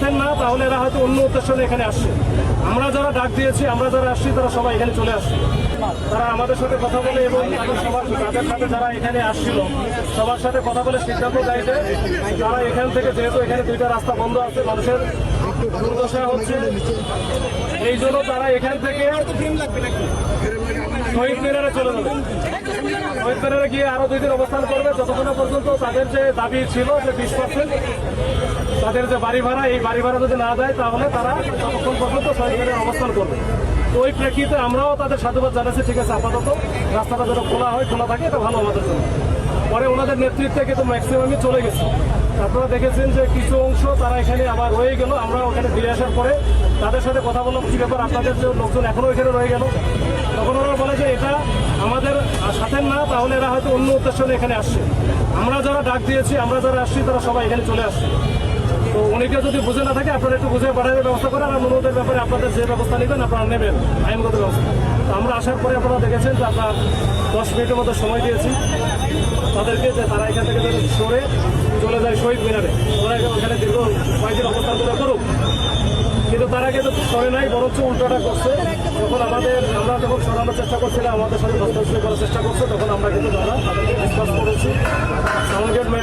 সাথে না, তাহলে এরা হয়তো অন্য উদ্দেশ্য এখানে আসছে। আমরা যারা ডাক দিয়েছি, আমরা যারা আসছি, তারা সবাই এখানে চলে আসছে। তারা আমাদের সাথে কথা বলে এবং সবার তাদের সাথে যারা এখানে আসছিল, সবার সাথে কথা বলে সিদ্ধান্ত দেয় তারা এখান থেকে যেহেতু এখানে দুইটা রাস্তা বন্ধ আছে, মানুষের দুর্দশা হচ্ছে। এই জন্য তারা এখান থেকে শহীদ মিনারে চলে যাবে। শহীদ মিনারে গিয়ে আরও দুই দিন অবস্থান করবে। যতক্ষণ পর্যন্ত তাদের যে দাবি ছিল যে বিশ পার্সেন্ট তাদের যে বাড়ি ভাড়া, এই বাড়ি ভাড়া যদি না দেয়, তাহলে তারা ততক্ষণ পর্যন্ত শহীদ মিনারে অবস্থান করবে। ওই প্রেক্ষিতে আমরাও তাদের সাধুবাদ জানাচ্ছি, ঠিক আছে, আপাতত। রাস্তাটা যেন খোলা হয়, খোলা থাকে, এটা ভালো আমাদের জন্য। পরে ওনাদের নেতৃত্বে কিন্তু ম্যাক্সিমামই চলে গেছে। আপনারা দেখেছেন যে কিছু অংশ তারা এখানে আবার রয়ে গেল। আমরা ওখানে ফিরে আসার পরে তাদের সাথে কথা বললাম, কী ব্যাপার আপনাদের যে লোকজন এখনও এখানে রয়ে গেল? তখন ওরা বলে যে এটা আমাদের সাথে না, তাহলে এরা হয়তো অন্য উদ্দেশ্য এখানে আসছে। আমরা যারা ডাক দিয়েছি, আমরা যারা আসছি, তারা সবাই এখানে চলে আসছে। তো উনিকে যদি বুঝে না থাকে, আপনারা একটু বুঝে পাঠানোর ব্যবস্থা করেন আর অনুরোধের ব্যাপারে আপনাদের যে ব্যবস্থা নেবেন, আপনারা নেবেন আইনগত ব্যবস্থা। তো আমরা আসার পরে আপনারা দেখেছেন যে আমরা দশ মিনিটের মতো সময় দিয়েছি। তাদেরকে যে তারা এখান থেকে সরে চলে যায় শহীদ মিনারে, ওরা ওখানে দীর্ঘ কয়েকদিন অবস্থান করে করুক। কিন্তু তারা কিন্তু সরে নাই, বরঞ্চ উল্টোটা করছে। যখন আমাদের আমরা যখন সরানোর চেষ্টা করছিলাম, আমাদের সাথে ধস্তাধস্তি করার চেষ্টা করছে, তখন আমরা কিন্তু তারা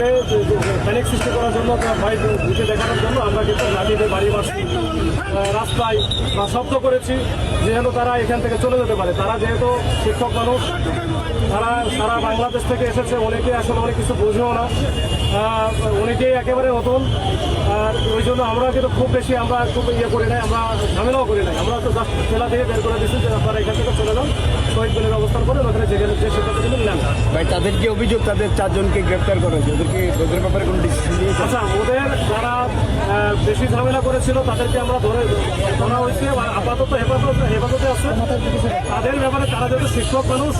সাউন্ড প্যানিক সৃষ্টি করার জন্য ভাই বুঝে দেখানোর জন্য আমরা কিন্তু লাঠিতে বাড়ি আহ, রাস্তায় বা শব্দ করেছি যেহেতু তারা এখান থেকে চলে যেতে পারে। তারা যেহেতু শিক্ষক মানুষ তারা সারা বাংলাদেশ থেকে এসেছে অনেকে আসলে অনেক কিছু বুঝেও না। অনেকেই একেবারে নতুন। আর ওই জন্য আমরা কিন্তু খুব বেশি আমরা খুব ইয়ে করি নাই আমরা ঝামেলাও করি নাই। আমরা তো জাস্ট জেলা থেকে বের করে দিচ্ছি যে আপনারা এখান থেকে চলে যান শহীদ অবস্থান করেন ওখানে যেখানে যে ভাই তাদের যে অভিযোগ তাদের চারজনকে গ্রেপ্তার করা হয়েছে। ওদেরকে ওদের ব্যাপারে কোনো ডিসিশন নিয়েছে আচ্ছা ওদের যারা বেশি ঝামেলা করেছিল তাদেরকে আমরা ধরে ধরা হয়েছে। আর আপাতত হেফাজত হেফাজতে আছে। তাদের ব্যাপারে তারা যেহেতু শিক্ষক মানুষ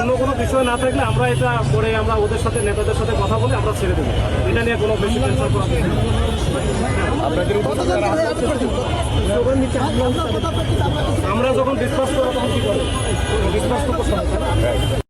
অন্য কোনো বিষয় না থাকলে আমরা এটা করে আমরা ওদের সাথে নেতাদের সাথে কথা বলে আমরা ছেড়ে দেবো। এটা নিয়ে কোনো বেশি টেনশন করা আপনাদের আমরা যখন ডিসকাস করব তখন কি করব? ডিসকাস তো করতে